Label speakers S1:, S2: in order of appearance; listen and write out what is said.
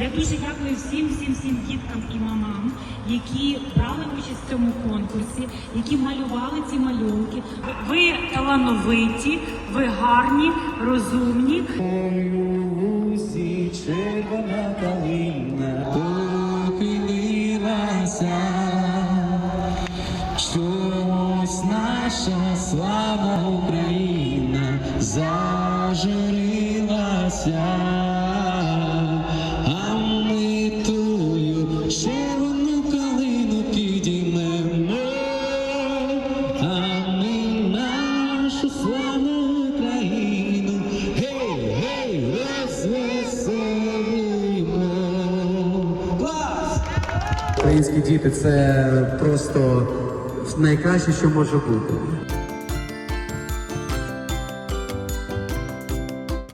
S1: Я дуже дякую всім, всім, всім діткам і мамам, які брали участь в цьому конкурсі, які малювали ці малюнки. Ви талановиті, ви гарні, розумні.
S2: Червона калина похилилася, щось наша слава Україна зажурилася,
S3: Українські діти це просто найкраще, що може бути.